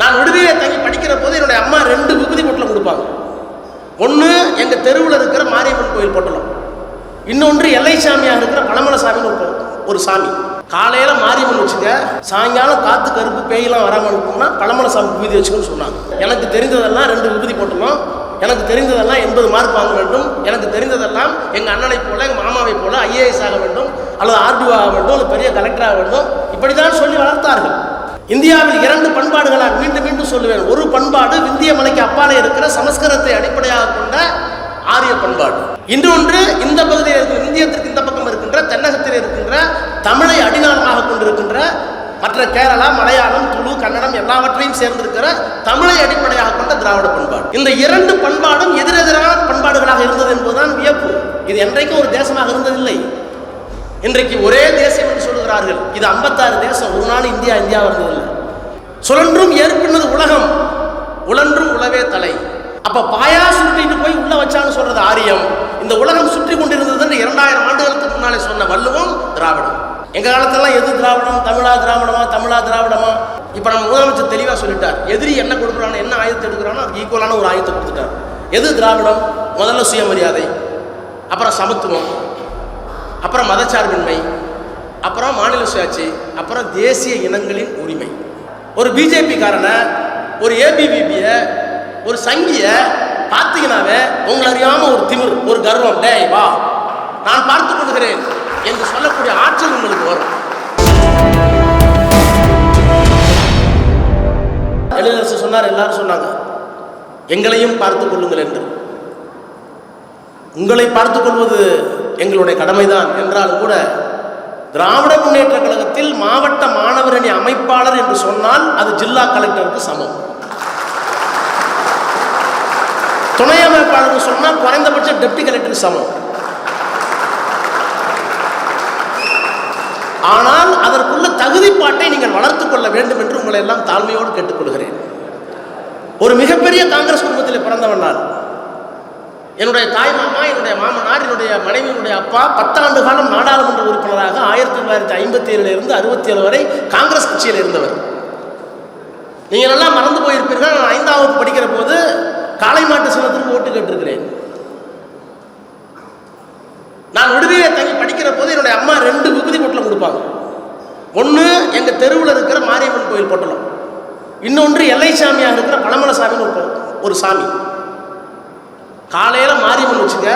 நான் விடுதியிலே தங்கி படிக்கிற போது என்னுடைய அம்மா ரெண்டு விபூதி பொட்டலம் கொடுப்பாங்க. ஒன்று எங்கள் தெருவில் இருக்கிற மாரியம்மன் கோயில் பொட்டலம். இன்னொன்று எல்லை சாமியாக இருக்கிற பழமலை சாமின்னு ஒரு ஒரு சாமி. காலையில் மாரியம்மன் வச்சுக்க சாயங்காலம் காற்று கருப்பு பேயெல்லாம் வராமல் இருக்கும்னா பழமலை சாமி விபூதி வச்சுக்கணும்னு சொன்னாங்க. எனக்கு தெரிந்ததெல்லாம் ரெண்டு விபூதி பொட்டலம். எனக்கு தெரிந்ததெல்லாம் எண்பது மார்க் வாங்க வேண்டும். எனக்கு தெரிந்ததெல்லாம் எங்கள் அண்ணனை போல எங்கள் மாமாவை போல ஐஏஎஸ் ஆக வேண்டும் அல்லது ஆர்டிஓ ஆக வேண்டும் அல்லது பெரிய கலெக்டர் ஆக வேண்டும். இப்படி தான் சொல்லி வளர்த்தார்கள். இந்தியாவில் இரண்டு பண்பாடுகளாக மீண்டும் மீண்டும் சொல்லுவேன். ஒரு பண்பாடு விந்திய மலைக்கு அப்பாலே இருக்கிற சமஸ்கிருதத்தை அடிப்படையாக கொண்ட ஆரிய பண்பாடு. இன்னொன்று இந்த பகுதியில் இருக்கிற இந்தியத்திற்கு இந்த பக்கம் இருக்கின்ற தென்னகத்தில் இருக்கின்ற தமிழை அடிநாளமாக கொண்டிருக்கின்ற மற்ற கேரளா மலையாளம் துளு கன்னடம் எல்லாவற்றையும் சேர்ந்திருக்கிற தமிழை அடிப்படையாக கொண்ட திராவிட பண்பாடு. இந்த இரண்டு பண்பாடும் எதிரெதிரான பண்பாடுகளாக இருந்தது என்பதுதான் வியப்பு. இது என்றைக்கும் ஒரு தேசமாக இருந்ததில்லை. இன்றைக்கு ஒரே தேசம் என்று இது 56 தேசம். ஒரு நாள் இந்தியா இந்தியா இருந்ததில்லை சுழன்றும் ஏற்பினது உலகம். உழன்றும் உலவே தலை. அப்ப பாயா சுருட்டிட்டு போய் உள்ள வச்சான்னு சொல்றது ஆரியம். இந்த உலகம் சுற்றி கொண்டிருந்ததுன்னு இரண்டாயிரம் ஆண்டுகளுக்கு முன்னாலே சொன்ன வள்ளுவம் திராவிடம். எங்க காலத்திலலாம் எது திராவிடம்? தமிழா திராவிடமா? தமிழா திராவிடமா? இப்போ நம்ம முதலமைச்சர் தெளிவாக சொல்லிட்டார். எதிரி என்ன கொடுக்குறானோ என்ன ஆயுதத்தை எடுக்கிறானோ அதுக்கு ஈக்குவலான ஒரு ஆயுதத்தை கொடுத்துட்டார். எது திராவிடம்? முதல்ல சுயமரியாதை. அப்புறம் சமத்துவம். அப்புறம் மதச்சார்பின்மை. அப்புறம் மாநில சுயாட்சி அப்புறம் தேசிய இனங்களின் உரிமை. ஒரு பிஜேபி காரனை ஒரு ஏபிவிபிய ஒரு சங்கிய பார்த்தீங்கன்னாவே உங்களை அறியாம ஒரு திமிர் ஒரு கர்வம் டே வா நான் பார்த்துக் கொள்கிறேன் என்று சொல்லக்கூடிய ஆற்றல் உங்களுக்கு வரும். எழிலரசு சொன்னார் எல்லாரும் சொன்னாங்க எங்களையும் பார்த்துக் கொள்ளுங்கள் என்று. உங்களை பார்த்துக் கொள்வது எங்களுடைய கடமைதான் என்றாலும் கூட திராவிட முன்னேற்ற கழகத்தில் மாவட்ட மாணவர் அணி அமைப்பாளர் என்று சொன்னால் அது ஜில்லா கலெக்டருக்கு சமம். துணை அமைப்பாளர் சொன்னால் குறைந்தபட்ச டெப்டி கலெக்டர் சமம். ஆனால் அதற்குள்ள தகுதிப்பாட்டை நீங்கள் வளர்த்துக் கொள்ள வேண்டும் என்று உங்களை எல்லாம் தாழ்மையோடு கேட்டுக்கொள்கிறேன் ஒரு மிகப்பெரிய காங்கிரஸ் குடும்பத்தில் பிறந்தவன் நான். என்னுடைய தாய் மாமா என்னுடைய மாமனார் என்னுடைய மனைவியினுடைய அப்பா பத்தாண்டு காலம் நாடாளுமன்ற உறுப்பினராக ஆயிரத்தி தொள்ளாயிரத்தி ஐம்பத்தி ஏழுலேருந்து அறுபத்தி ஏழு வரை காங்கிரஸ் கட்சியில் இருந்தவர். நீங்கள் நல்லா மறந்து போயிருப்பீர்கள். நான் ஐந்தாம் வகுப்பு படிக்கிற போது காளை மாட்டு சின்னத்திற்கு ஓட்டு கேட்டிருக்கிறேன். நான் விடுதியை தங்கி படிக்கிற போது என்னுடைய அம்மா ரெண்டு விபூதி பொட்டலம் கொடுப்பாங்க. ஒன்று எங்கள் தெருவில் இருக்கிற மாரியம்மன் கோயில் பொட்டலம். இன்னொன்று எல்லை சாமியாக இருக்கிற பழமலை சாமின்னு ஒரு ஒரு சாமி. காலையில் மாரியம்மன் வச்சுக்க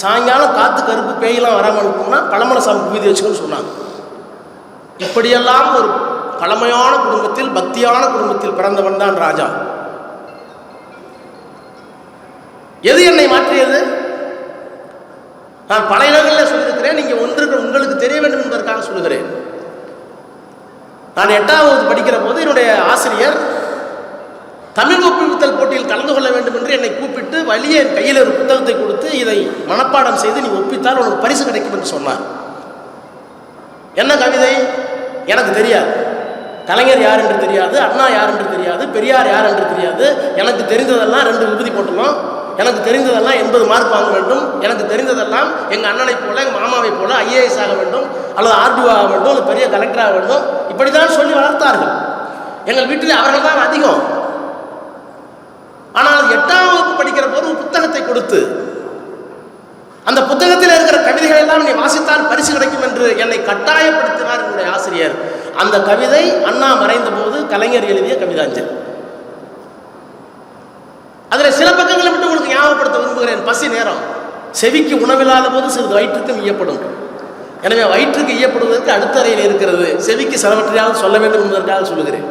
சாயங்காலம் காற்று கருப்பு பேயெல்லாம் வராமல் இருக்கும்னா பழமலை சாமி பூதி வச்சுக்கணும்னு சொன்னாங்க. இப்படியெல்லாம் ஒரு பழமையான குடும்பத்தில் பக்தியான குடும்பத்தில் பிறந்தவன் தான் ராஜா. எது என்னை மாற்றியது? நான் பல இடங்களில் சொல்லியிருக்கிறேன் நீங்கள் ஒன்றுக்கு உங்களுக்கு தெரிய வேண்டும் என்பதற்காக சொல்லுகிறேன். நான் எட்டாவது படிக்கிற போது என்னுடைய ஆசிரியர் தமிழ் ஒப்புவித்தல் போட்டியில் கலந்து கொள்ள வேண்டும் என்று என்னை கூப்பிட்டு வழியே என் கையில் ஒரு புத்தகத்தை கொடுத்து இதை மனப்பாடம் செய்து நீ ஒப்பித்தால் உனக்கு பரிசு கிடைக்கும் என்று சொன்னார். என்ன கவிதை? எனக்கு தெரியாது. கலைஞர் யார் என்று தெரியாது அண்ணா யார் என்று தெரியாது பெரியார் யார் என்று தெரியாது. எனக்கு தெரிந்ததெல்லாம் ரெண்டு விபதி போட்டணும் எனக்கு தெரிந்ததெல்லாம் எண்பது மார்க் வாங்க வேண்டும். எனக்கு தெரிந்ததெல்லாம் எங்கள் அண்ணனை போல எங்கள் மாமாவை போல ஐஏஎஸ் ஆக வேண்டும் அல்லது ஆர்டிஓ ஆக வேண்டும் அல்லது பெரிய கலெக்டர் ஆக வேண்டும். இப்படி தான் சொல்லி வளர்த்தார்கள். எங்கள் வீட்டில் அவர்கள் தான் அதிகம் ஆனால் எட்டாம் வகுப்பு படிக்கிற போது ஒரு புத்தகத்தை கொடுத்து அந்த புத்தகத்தில் இருக்கிற கவிதைகள் எல்லாம் நீ வாசித்தால் பரிசு கிடைக்கும் என்று என்னை கட்டாயப்படுத்தினார் என்னுடைய ஆசிரியர். அந்த கவிதை அண்ணா மறைந்த போது கலைஞர் எழுதிய கவிதாஞ்சல். அதில் சில பக்கங்களை மட்டும் உங்களுக்கு ஞாபகப்படுத்த விரும்புகிறேன். பசி நேரம். செவிக்கு உணவில்லாத போது சிறிது வயிற்றுக்கும் ஈயப்படும். எனவே வயிற்றுக்கு ஈயப்படுவதற்கு அடுத்த அறையில் இருக்கிறது. செவிக்கு சிலவற்றையாவது சொல்ல வேண்டும் என்பதற்காக சொல்லுகிறேன்.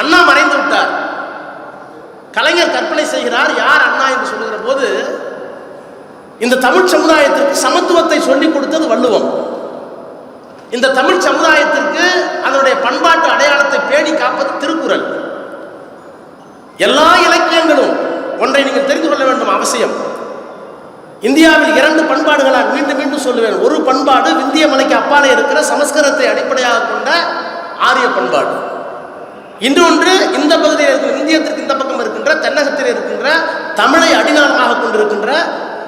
அண்ணா மறை கலைஞர் கற்பனை செய்கிறார் யார் அண்ணா என்று சொல்லுகிற போது இந்த தமிழ் சமுதாயத்திற்கு சமத்துவத்தை சொல்லிக் கொடுத்தது வள்ளுவம். இந்த தமிழ் சமுதாயத்திற்கு அதனுடைய பண்பாட்டு அடையாளத்தை பேணி காப்பது திருக்குறள். எல்லா இலக்கியங்களும் ஒன்றை நீங்கள் தெரிந்து கொள்ள வேண்டும் அவசியம். இந்தியாவில் இரண்டு பண்பாடுகளாக மீண்டும் மீண்டும் சொல்லுவேன். ஒரு பண்பாடு விந்திய மலைக்கு அப்பாலே இருக்கிற சமஸ்கிருதத்தை அடிப்படையாக கொண்ட ஆரிய பண்பாடு. இன்னொன்று இந்த பகுதியில் இருக்கிற இந்தியத்திற்கு இந்த பக்கம் இருக்கின்ற தென்னகத்தில் இருக்கின்ற தமிழை அடிநாளமாக கொண்டிருக்கின்ற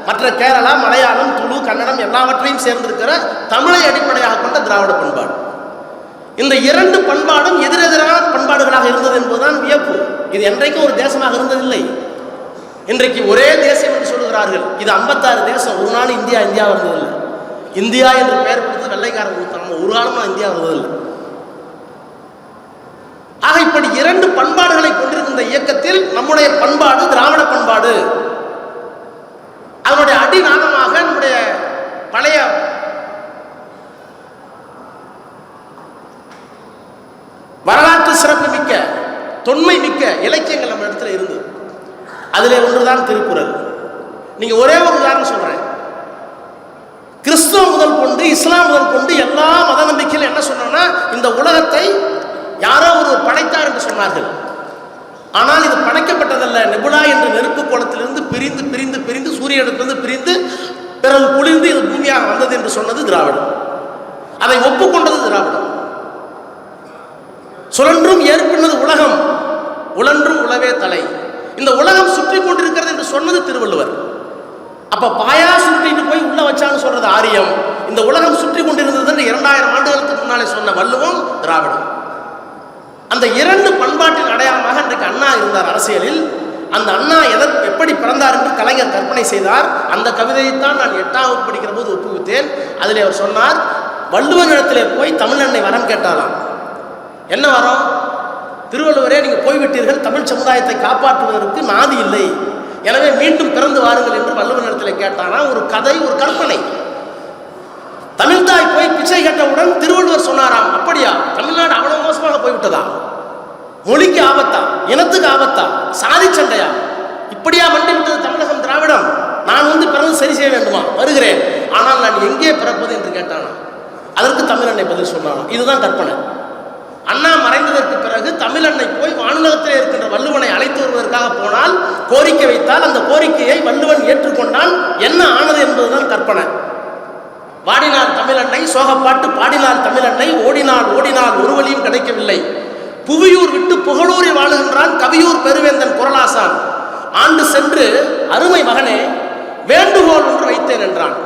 மற்ற கேரளா மலையாளம் துளு கன்னடம் எல்லாவற்றையும் சேர்ந்திருக்கிற தமிழை அடிப்படையாக கொண்ட திராவிட பண்பாடு. இந்த இரண்டு பண்பாடும் எதிரெதிரான பண்பாடுகளாக இருந்தது என்பதுதான் வியப்பு. இது என்றைக்கும் ஒரு தேசமாக இருந்ததில்லை. இன்றைக்கு ஒரே தேசம் என்று சொல்லுகிறார்கள். இது ஐம்பத்தாறு தேசம். ஒரு நாள் இந்தியா இந்தியா வந்ததில்லை இந்தியா என்று பெயர் கொடுத்து வெள்ளைக்காரன் கொடுத்தாங்க ஒரு காலமாக இந்தியா வருவதில்லை. ஆக இப்படி இரண்டு பண்பாடுகளை கொண்டிருக்கின்ற இயக்கத்தில் நம்முடைய பண்பாடு திராவிட பண்பாடு. அதனுடைய அடிநாதமாக நம்முடைய பழைய வரலாற்று சிறப்பு மிக்க தொன்மை மிக்க இலக்கியங்கள் நம்ம இடத்துல இருந்தது. அதிலே ஒன்றுதான் திருக்குறள். நீங்க ஒரே ஒரு உதாரணம் சொல்றேன். கிறிஸ்துவ முதல் கொண்டு இஸ்லாம் முதல் கொண்டு எல்லா மத நம்பிக்கையிலும் என்ன சொன்னோம்னா இந்த உலகத்தை யாரோ ஒரு படைத்தார் என்று சொன்னார்கள். ஆனால் இது படைக்கப்பட்டதல்ல. நெபுலா என்ற நெருப்பு கோலத்திலிருந்து பிரிந்து பிரிந்து பிரிந்து சூரியனிடத்திலிருந்து பிரிந்து பிறகு குளிர்ந்து இது பூமியாக வந்தது என்று சொன்னது திராவிடம். அதை ஒப்புக்கொண்டது திராவிடம். சுழன்றும் ஏற்பட்டது உலகம். உழன்றும் உழவே தலை. இந்த உலகம் சுற்றி கொண்டிருக்கிறது என்று சொன்னது திருவள்ளுவர். அப்ப பாயா சுருட்டிட்டு போய் உள்ள வச்சான்னு சொல்றது ஆரியம். இந்த உலகம் சுற்றி கொண்டிருந்தது இரண்டாயிரம் ஆண்டுகளுக்கு முன்னாலே சொன்ன வள்ளுவம் திராவிடம். அந்த இரண்டு பண்பாட்டின் அடையாளமாக இன்றைக்கு அண்ணா இருந்தார் அரசியலில். அந்த அண்ணா எதற் எப்படி பிறந்தார் என்று கலைஞர் கற்பனை செய்தார். அந்த கவிதையைத்தான் நான் எட்டாவது படிக்கிற போது ஒப்புவித்தேன். அதில் அவர் சொன்னார் வள்ளுவனிடத்திலே போய் தமிழெண்ணை வரம் கேட்டாலாம். என்ன வரம்? திருவள்ளுவரே நீங்கள் போய்விட்டீர்கள். தமிழ் சமுதாயத்தை காப்பாற்றுவதற்கு நாதி இல்லை. எனவே மீண்டும் பிறந்து வாருங்கள் என்று வள்ளுவனிடத்தில் கேட்டானா ஒரு கதை ஒரு கற்பனை. தமிழ்தாய் போய் பிச்சை கேட்டவுடன் திருவள்ளுவர் சொன்னாராம் அப்படியா? தமிழ்நாடு அவ்வளவு மோசமாக போய்விட்டதா? மொழிக்கு ஆபத்தா? இனத்துக்கு ஆபத்தா? சாதி சண்டையா? இப்படியா மண்டிவிட்டது தமிழகம் திராவிடம்? நான் வந்து பிறந்து சரி செய்ய வேண்டுமா? வருகிறேன். ஆனால் நான் எங்கே பிறப்பது? என்று கேட்டானா. அதற்கு தமிழன்னை பதில் சொன்னானாம். இதுதான் கற்பனை. அண்ணா மறைந்ததற்கு பிறகு தமிழன்னை போய் வானுலகத்தில் இருக்கின்ற வள்ளுவனை அழைத்து வருவதற்காக போனால் கோரிக்கை வைத்தால் அந்த கோரிக்கையை வள்ளுவன் ஏற்றுக்கொண்டால் என்ன ஆனது என்பதுதான் கற்பனை. வாடினார் தமிழன்னை சோகப்பாட்டு பாடினார் தமிழன்னை ஓடினால் ஓடினால் ஒரு வழியும் கிடைக்கவில்லை. புவியூர் விட்டு புகழூரில் வாழுகின்றான் கவியூர் பெருவேந்தன் குரலாசான். ஆண்டு சென்று அருமை மகனே வேண்டுகோள் ஒன்று வைத்தேன் என்றான்.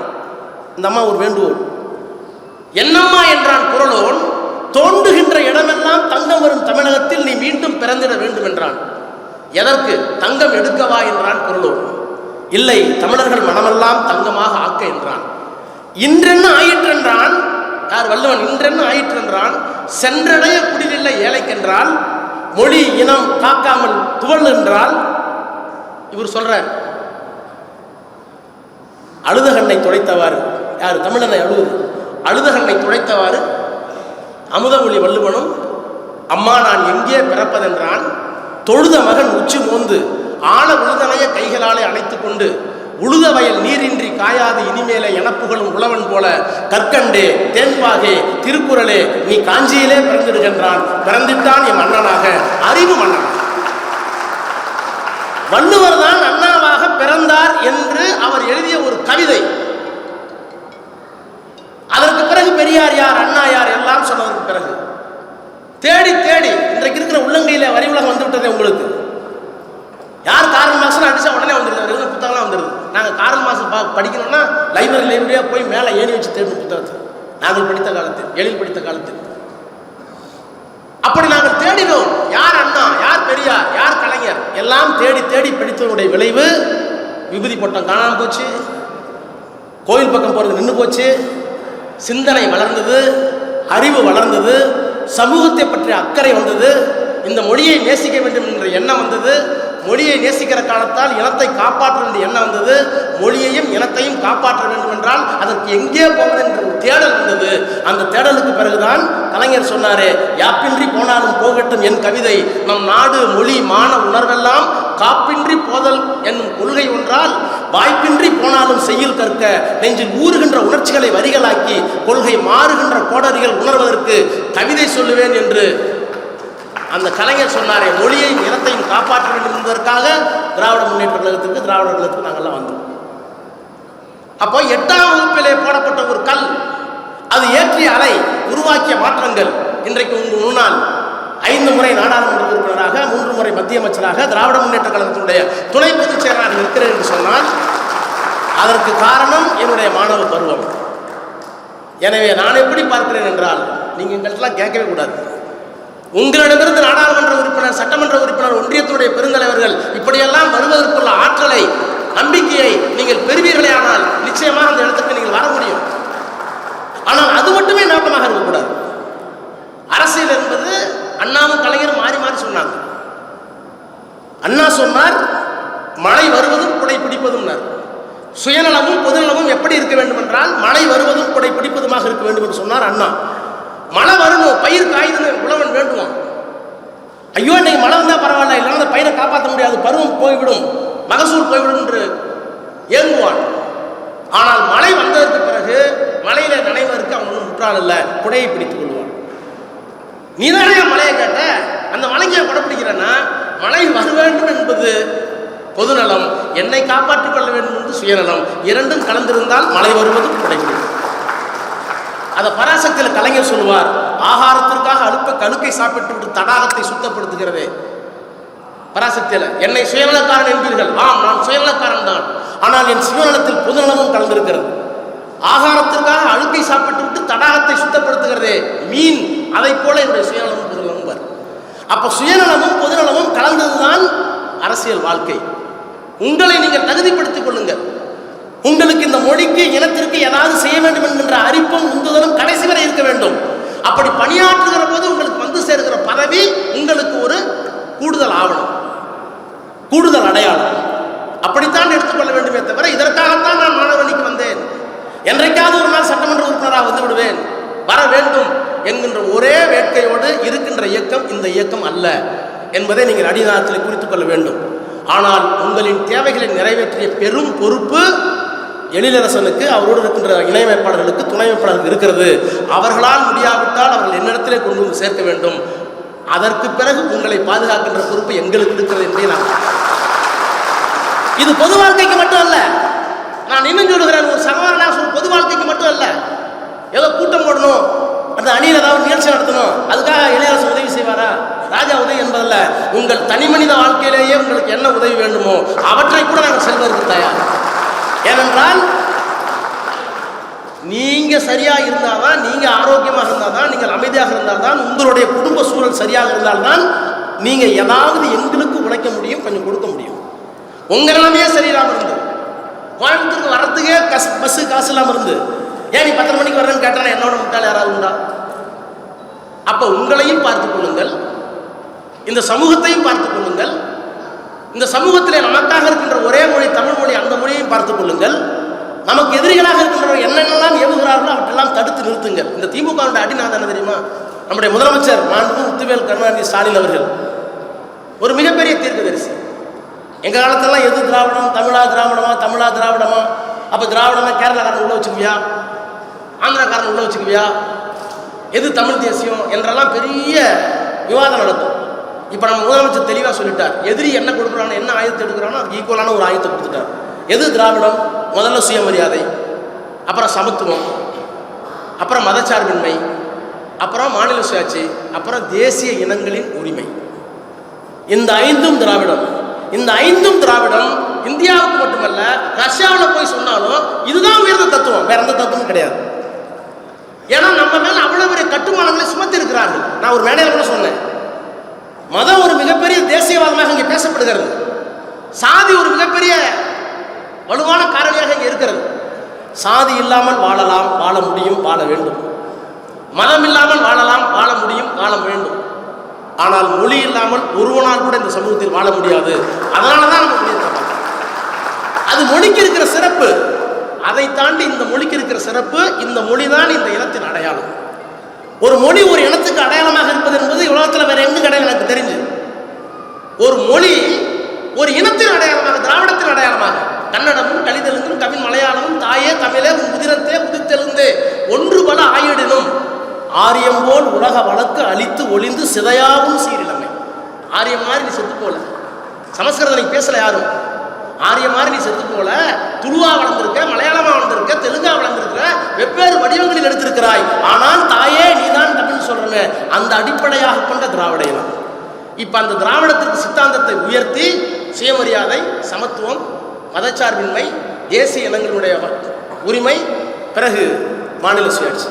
இந்த அம்மா ஒரு வேண்டுகோள். என்னம்மா என்றான் குரலோன் தோண்டுகின்ற இடமெல்லாம் தங்கம் வரும் தமிழகத்தில் நீ மீண்டும் பிறந்திட வேண்டும் என்றான். எதற்கு? தங்கம் எடுக்கவா என்றான் குரலோன். இல்லை தமிழர்கள் மனமெல்லாம் தங்கமாக ஆக்க என்றான். இன்றென்ன ஆயிற்றென்றான் யார் வள்ளுவன் இன்றென்ன ஆயிற்றென்றான் சென்றடைய குடிலில்லை ஏழைக்கென்றால்? மொழி இனம் காக்காமல் துவள் என்றால் இவர் சொல்றார் அழுதகண்ணை துடைத்தவாறு. யார்? தமிழனை அழுது அழுதகண்ணை துடைத்தவாறு அமுதமொழி வள்ளுவனும் அம்மா நான் எங்கே பிறப்பதென்றான் தொழுத மகன் உச்சி மோந்து ஆழ உழுதனைய கைகளாலே அணைத்துக் கொண்டு உழுத வயல் நீரின்றி காயாது இனிமேலே எனப்புகளும் உழவன் போல கற்கண்டே தேன்பாகே திருக்குறளே நீ காஞ்சியிலே பிறந்திருக்கின்றான் பிறந்திட்டான் என் மன்னனாக அறிவு மன்னன். வள்ளுவர் தான் அண்ணாவாக பிறந்தார் என்று அவர் எழுதிய ஒரு கவிதை. அதற்கு பிறகு பெரியார் யார் அண்ணா யார் எல்லாம் சொன்னதற்கு பிறகு. தேடி தேடி இன்றைக்கு இருக்கிற உள்ளங்கையில வரி உலகம் வந்து விட்டதே உங்களுக்கு. யார் காரல் மாசம் அடிச்சா உடனே வந்துருது. அவர் எழுதின புத்தகம்லாம் வந்துருது. நாங்கள் காரல் மாசம் பா படிக்கணும்னா லைப்ரரி லைப்ரரியாக போய் மேலே ஏணி வச்சு தேடும் புத்தகத்தை. நாங்கள் படித்த காலத்து எழில் படித்த காலத்து. அப்படி நாங்கள் தேடினோம். யார் அண்ணா யார் பெரியார் யார் கலைஞர்? எல்லாம் தேடி தேடி படித்தவனுடைய விளைவு விபூதி பட்டம் காணாமல் போச்சு. கோயில் பக்கம் போகிறது நின்று போச்சு. சிந்தனை வளர்ந்தது அறிவு வளர்ந்தது சமூகத்தை பற்றிய அக்கறை வந்தது இந்த மொழியை நேசிக்க வேண்டும் என்ற எண்ணம் வந்தது. மொழியை நேசிக்கிற காலத்தால் இனத்தை காப்பாற்ற வேண்டிய எண்ணம் வந்தது. மொழியையும் இனத்தையும் காப்பாற்ற வேண்டும் என்றால் அதற்கு எங்கே போவது என்ற ஒரு தேடல் இருந்தது அந்த தேடலுக்கு பிறகுதான் கலைஞர் சொன்னாரே யாப்பின்றி போனாலும் போகட்டும் என் கவிதை. நம் நாடு மொழி மான உணர்வெல்லாம் காப்பின்றி போதல் என்னும் கொள்கை ஒன்றால் வாய்ப்பின்றி போனாலும் செய்யுள் கற்க நெஞ்சில் ஊறுகின்ற உணர்ச்சிகளை வரிகளாக்கி கொள்கை மாறுகின்ற கோடரிகள் உணர்வதற்கு கவிதை சொல்லுவேன் என்று அந்த கலைஞர் சொன்னாரே மொழியையும் இனத்தையும் காப்பாற்ற வேண்டும் என்பதற்காக திராவிட முன்னேற்ற கழகத்திற்கு திராவிட கழகத்துக்கு நாங்கள்லாம் வந்தோம். அப்போ எட்டாம் வகுப்பிலே போடப்பட்ட ஒரு கல் அது ஏற்றிய அலை உருவாக்கிய மாற்றங்கள். இன்றைக்கு உங்கள் முன்னால் ஐந்து முறை நாடாளுமன்ற உறுப்பினராக மூன்று முறை மத்திய அமைச்சராக திராவிட முன்னேற்ற கழகத்தினுடைய துணை பொதுச் செயலாளர் இருக்கிறேன் என்று சொன்னால் அதற்கு காரணம் என்னுடைய மாணவ பருவம். எனவே நான் எப்படி பார்க்கிறேன் என்றால் நீங்கள் எங்கள்கிட்டலாம் கேட்கவே கூடாது. உங்களிடமிருந்து நாடாளுமன்ற உறுப்பினர் சட்டமன்ற உறுப்பினர் ஒன்றியத்தினுடைய பெருந்தலைவர்கள் இப்படியெல்லாம் வருவதற்குள்ள ஆற்றலை நம்பிக்கையை நீங்கள் பெறுவீர்களே ஆனால் நிச்சயமாக அந்த இடத்துக்கு நீங்கள் வர முடியும். ஆனால் அது மட்டுமே நோக்கமாக இருக்கக்கூடாது. அரசியல் என்பது அண்ணாவும் கலைஞரும் மாறி மாறி சொன்னாங்க. அண்ணா சொன்னார் மழை வருவதும் குடை பிடிப்பதும் சுயநலமும் பொதுநலமும் எப்படி இருக்க வேண்டும் என்றால் மழை வருவதும் குடை பிடிப்பதுமாக இருக்க வேண்டும் என்று சொன்னார் அண்ணா. மழை வரணும் பயிர் காயுதுன்னு உழவன் வேண்டுவான். ஐயோ இன்னைக்கு மழை வந்தால் பரவாயில்ல இல்லைன்னா அந்த பயிரை காப்பாற்ற முடியாது பருவம் போய்விடும் மகசூல் போய்விடும் என்று ஏங்குவான். ஆனால் மழை வந்ததற்கு பிறகு மழையில நனைவதற்கு அவன் ஒன்றும் முற்றாள் அல்ல குடையை பிடித்துக் கொள்வான். நீதானே மழையை கேட்ட? அந்த மலைக்கு ஏன் மழை வர வேண்டும் என்பது பொதுநலம். என்னை காப்பாற்றிக் கொள்ள வேண்டும் என்று சுயநலம். இரண்டும் கலந்திருந்தால் மழை வருவதும் குடைபிடிக்கும் அதை கலைஞர் சொல்லுவார். ஆகாரத்திற்காக அழுப்ப கழுக்கை சாப்பிட்டு விட்டு தடாகத்தை சுத்தப்படுத்துகிறது. பராசக்தியில் என்னை சுயநலக்காரன் என்பீர்கள். ஆம் நான் சுயநலக்காரன் தான். ஆனால் என் சுயநலத்தில் பொதுநலமும் கலந்திருக்கிறது. ஆகாரத்திற்காக அழுக்கை சாப்பிட்டு விட்டு தடாகத்தை சுத்தப்படுத்துகிறது. மீன் அதை போல என்னுடைய சுயநலமும் பொதுநலமும் வரும். அப்ப சுயநலமும் பொதுநலமும் கலந்ததுதான் அரசியல் வாழ்க்கை. உங்களை நீங்கள் தகுதிப்படுத்திக் கொள்ளுங்கள். உங்களுக்கு இந்த மொழிக்கு இனத்திற்கு ஏதாவது செய்ய வேண்டும் என்கின்ற அரிப்பும் உந்துதலும் கடைசி வரை இருக்க வேண்டும். அப்படி பணியாற்றுகிற போது உங்களுக்கு வந்து சேர்கிற பதவி உங்களுக்கு ஒரு கூடுதல் ஆவணம் கூடுதல் அடையாளம். அப்படித்தான் எடுத்துக்கொள்ள வேண்டுமே தவிர இதற்காகத்தான் நான் மாணவனிக்கு வந்தேன். என்றைக்காவது ஒரு நாள் சட்டமன்ற உறுப்பினராக வந்து விடுவேன். வர வேண்டும் என்கின்ற ஒரே வேட்கையோடு இருக்கின்ற இயக்கம் இந்த இயக்கம் அல்ல என்பதை நீங்கள் அடிநாதத்தில் குறித்துக் கொள்ள வேண்டும். ஆனால் உங்களின் தேவைகளை நிறைவேற்றிய பெரும் பொறுப்பு எழிலரசனுக்கு அவரோடு இருக்கின்ற இணையமைப்பாளர்களுக்கு துணை அமைப்பாளர்களுக்கு இருக்கிறது. அவர்களால் முடியாவிட்டால் அவர்கள் என்னிடத்திலே கொண்டு வந்து சேர்க்க வேண்டும். அதற்கு பிறகு உங்களை பாதுகாக்கின்ற பொறுப்பு எங்களுக்கு இருக்கிறது என்பதை நான் இது பொது வாழ்க்கைக்கு மட்டும் அல்ல. நான் இன்னும் சொல்லுகிறேன் ஒரு சகோதரனாக சொல் பொது வாழ்க்கைக்கு மட்டும் அல்ல. ஏதோ கூட்டம் போடணும் அந்த அணியில் ஏதாவது நிகழ்ச்சி நடத்தணும் அதுக்காக இளையரசு உதவி செய்வாரா? ராஜா உதவி என்பதல்ல. உங்கள் தனி மனித வாழ்க்கையிலேயே உங்களுக்கு என்ன உதவி வேண்டுமோ அவற்றை கூட நாங்கள் செல்வதற்கு தயார். ஏனென்றால் நீங்க சரியா இருந்தாதான் நீங்க ஆரோக்கியமாக இருந்தால் தான் நீங்கள் அமைதியாக இருந்தால் தான் உங்களுடைய குடும்ப சூழல் சரியாக இருந்தால் தான் நீங்க ஏதாவது எங்களுக்கு உழைக்க முடியும் கொஞ்சம் கொடுக்க முடியும். உங்க நிலைமையே சரியில்லாமல் இருந்தது கோயம்புத்தூருக்கு வர்றதுக்கே கஸ் பஸ்ஸு காசு இல்லாமல் இருந்து. ஏன் நீ பத்தரை மணிக்கு வர்றேன்னு கேட்டால் என்னோட முட்டாள் யாராவது உண்டா? அப்போ உங்களையும் பார்த்து கொள்ளுங்கள். இந்த சமூகத்தையும் பார்த்துக் கொள்ளுங்கள். இந்த சமூகத்தில் நமக்காக இருக்கின்ற ஒரே மொழி தமிழ் மொழி அந்த மொழியையும் பார்த்துக் கொள்ளுங்கள். நமக்கு எதிரிகளாக இருக்கின்றவர் என்னென்னலாம் ஏவுகிறார்களோ அவற்றெல்லாம் தடுத்து நிறுத்துங்கள். இந்த திமுகவுடைய அடிநாதம் என்ன தெரியுமா? நம்முடைய முதலமைச்சர் மாண்பு முத்துவேல் கருணாநிதி ஸ்டாலின் அவர்கள். ஒரு மிகப்பெரிய தீர்க்கதரிசி. எங்கள் காலத்திலலாம் எது திராவிடம்? தமிழா திராவிடமா? தமிழா திராவிடமா? அப்போ திராவிடமா கேரளாக்காரன் உள்ள வச்சுக்குவியா? ஆந்திராக்காரன் உள்ள வச்சுக்குவியா? எது தமிழ் தேசியம்? என்றெல்லாம் பெரிய விவாதம் நடக்கும். இப்போ நம்ம முதலமைச்சர் தெளிவாக சொல்லிட்டார். எதிரி என்ன கொடுக்குறானோ என்ன ஆயுதத்தை எடுக்கிறானோ அதுக்கு ஈக்குவலான ஒரு ஆயுதத்தை கொடுத்துட்டார். எது திராவிடம்? முதல்ல சுயமரியாதை அப்புறம் சமத்துவம் அப்புறம் மதச்சார்பின்மை அப்புறம் மாநில சுயாட்சி அப்புறம் தேசிய இனங்களின் உரிமை. இந்த ஐந்தும் திராவிடம். இந்த ஐந்தும் திராவிடம் இந்தியாவுக்கு மட்டுமல்ல ரஷ்யாவில் போய் சொன்னாலும் இதுதான் உயர்ந்த தத்துவம். வேற எந்த தத்துவமும் கிடையாது. ஏன்னா நம்ம மேல அவ்வளவு பெரிய கட்டுமானங்களை சுமத்தி இருக்கிறார்கள் நான் ஒரு மேடையில் கூட சொன்னேன். மதம் ஒரு மிகப்பெரிய தேசியவாதமாக இங்கே பேசப்படுகிறது. சாதி ஒரு மிகப்பெரிய வலுவான காரணியாக இங்கே இருக்கிறது. சாதி இல்லாமல் வாழலாம் வாழ முடியும் வாழ வேண்டும். மதம் இல்லாமல் வாழலாம் வாழ முடியும் வாழ வேண்டும். ஆனால் மொழி இல்லாமல் ஒருவனால் கூட இந்த சமூகத்தில் வாழ முடியாது. அதனால தான் நம்ம மொழியை அது மொழிக்கு இருக்கிற சிறப்பு. அதை தாண்டி இந்த மொழிக்கு இருக்கிற சிறப்பு இந்த மொழி தான் இந்த இனத்தின் அடையாளம். மொழி ஒரு இனத்துக்கு அடையாளமாக இருப்பது என்பது உலகத்தில் வேற எங்கும் கிடையாது எனக்கு தெரிஞ்சு. ஒரு மொழி ஒரு இனத்தின் அடையாளமாக திராவிடத்தின் அடையாளமாக கன்னடமும் கலிதெலுங்கும் கவின் மலையாளமும் தாயே தமிழே உதிரத்தே உதித்தெழுந்து ஒன்று பல ஆயிடினும் ஆரியம் போல் உலக வழக்கு அழித்து ஒளிந்து சிதையாவும் சீரிலமை ஆரியம் மாதிரி நீ செத்து போல. சமஸ்கிருதம் நீ பேசல யாரும்? ஆரிய மாதிரி நீ செத்து போல. துருவா வளர்ந்திருக்க மலையாளமா வளர்ந்திருக்க தெலுங்கா வளர்ந்திருக்க வெவ்வேறு வடிவங்களில் எடுத்திருக்கிறாய். ஆனால் தாயே நீதான் தமிழ் சொல்றமே அந்த அடிப்படையாக கொண்ட திராவிட இனம் இப்ப அந்த திராவிடத்திற்கு சித்தாந்தத்தை உயர்த்தி சுயமரியாதை சமத்துவம் மதச்சார்பின்மை தேசிய இனங்களுடைய உரிமை பிறகு மாநில சுயாட்சி.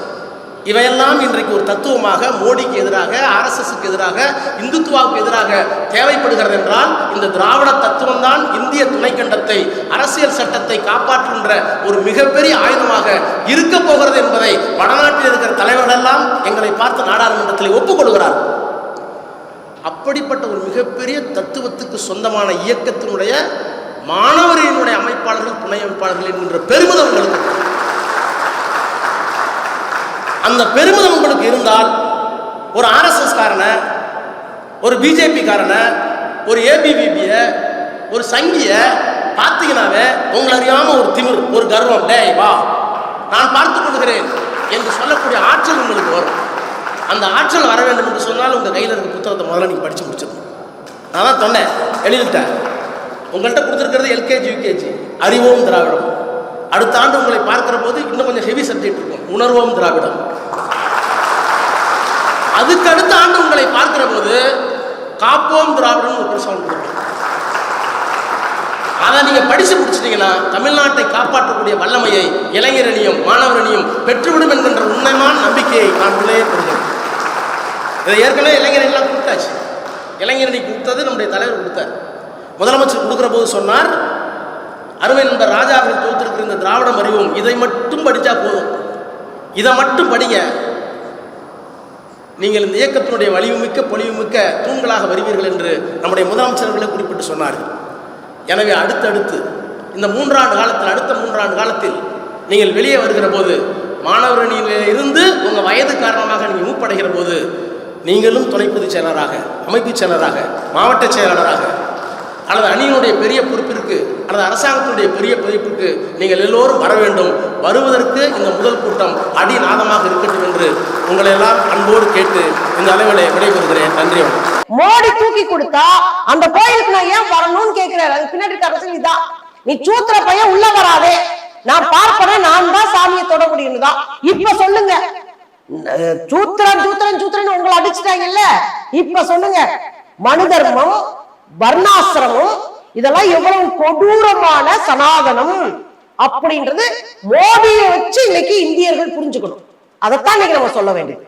இவையெல்லாம் இன்றைக்கு ஒரு தத்துவமாக மோடிக்கு எதிராக ஆர்எஸ்எஸ்க்கு எதிராக இந்துத்துவாவுக்கு எதிராக தேவைப்படுகிறது என்றால் இந்த திராவிட தத்துவம் தான் இந்திய துணைக்கண்டத்தை அரசியல் சட்டத்தை காப்பாற்றுகின்ற ஒரு மிகப்பெரிய ஆயுதமாக இருக்க போகிறது என்பதை வடநாட்டில் இருக்கிற தலைவர்கள் எல்லாம் எங்களை பார்த்து நாடாளுமன்றத்தில் ஒப்புக்கொள்கிறார் அப்படிப்பட்ட ஒரு மிகப்பெரிய தத்துவத்துக்கு சொந்தமான இயக்கத்தினுடைய மாணவரினுடைய அமைப்பாளர்கள் துணை அமைப்பாளர்கள் என்கின்ற பெருமிதம் உங்களுக்கு அந்த பெருமிதம் உங்களுக்கு இருந்தால் ஒரு ஆர்எஸ்எஸ் காரனை ஒரு பிஜேபி காரனை ஒரு ஏபிவிபிய ஒரு சங்கிய பார்த்தீங்கன்னாவே உங்களை அறியாம ஒரு திமிர் ஒரு கர்வம் டேய் வா நான் பார்த்து கொள்கிறேன் என்று சொல்லக்கூடிய ஆற்றல் உங்களுக்கு வரும். அந்த ஆற்றல் வர வேண்டும் என்று சொன்னால் உங்கள் கையில் இருக்க புத்தகத்தை முதல்ல நீங்கள் படித்து முடிச்சிடணும். நான் தான் சொன்னேன் எழுதிட்டேன் உங்கள்கிட்ட கொடுத்துருக்கிறது எல்கேஜி யூகேஜி அறிவோம் திராவிடம். அடுத்த ஆண்டு உங்களை பார்க்கிற போது இன்னும் கொஞ்சம் ஹெவி சப்ஜெக்ட் இருக்கும். உணர்வோம் திராவிடம். அதுக்கு அடுத்த ஆண்டு உங்களை பார்க்கிற போது காப்போம் திராவிடம் ஒரு பெருசாக கொடுக்கும் அதை நீங்க படிச்சு முடிச்சிட்டீங்கன்னா தமிழ்நாட்டை காப்பாற்றக்கூடிய வல்லமையை இளைஞரணியும் மாணவரணியும் பெற்றுவிடும் என்கின்ற உண்மையான நம்பிக்கையை நான் உள்ளே பெறுகிறேன் இதை ஏற்கனவே இளைஞரெல்லாம் கொடுத்தாச்சு. இளைஞரணி கொடுத்தது நம்முடைய தலைவர் கொடுத்தார். முதலமைச்சர் கொடுக்குற போது சொன்னார் அருமை நண்பர் ராஜா அவர்கள் தொகுத்திருக்கிற இந்த திராவிடம் அறிவோம் இதை மட்டும் படித்தா போதும். இதை மட்டும் படிங்க. நீங்கள் இந்த இயக்கத்தினுடைய வலிவுமிக்க பொலிவுமிக்க தூண்களாக வருவீர்கள் என்று நம்முடைய முதலமைச்சர்களை குறிப்பிட்டு சொன்னார்கள். எனவே அடுத்தடுத்து இந்த மூன்றாண்டு காலத்தில் அடுத்த மூன்றாண்டு காலத்தில் நீங்கள் வெளியே வருகிற போது மாணவரணியில் இருந்து உங்கள் வயது காரணமாக நீங்கள் மூப்படைகிற போது நீங்களும் துணைப்பொதுச் செயலராக அமைப்புச் செயலராக மாவட்ட செயலாளராக அல்லது அணியினுடைய பெரிய பொறுப்பிற்கு அல்லது அரசாங்கத்தினுடைய பெரிய பொறுப்பிற்கு நீங்கள் எல்லோரும் வர வேண்டும். வருவதற்கு இந்த முதல் கூட்டம் அடிநாதமாக இருக்கட்டும் என்று உங்களை எல்லாம் அன்போடு கேட்டு இந்த அளவில் விடைபெறுகிறேன். நன்றி வணக்கம். மோடி தூக்கி கொடுத்தா அந்த கோயிலுக்கு நான் ஏன் வரணும்னு கேக்குறாரு அது பின்னாடி இருக்க இதான் நீ சூத்திர பையன் உள்ள வராதே. நான் பார்ப்பேன்? நான் தான் சாமியை தொட முடியும் தான். இப்ப சொல்லுங்க. சூத்திரன் சூத்திரன் சூத்திரன் உங்களை அடிச்சுட்டாங்கல்ல. இப்ப சொல்லுங்க. மனு தர்மம் வர்ணாசிரமம் இதெல்லாம் எவ்வளவு கொடூரமான சனாதனம் அப்படின்றது மோடியை வச்சு இன்னைக்கு இந்தியர்கள் புரிஞ்சுக்கணும். அதைத்தான் இன்னைக்கு நம்ம சொல்ல வேண்டியது.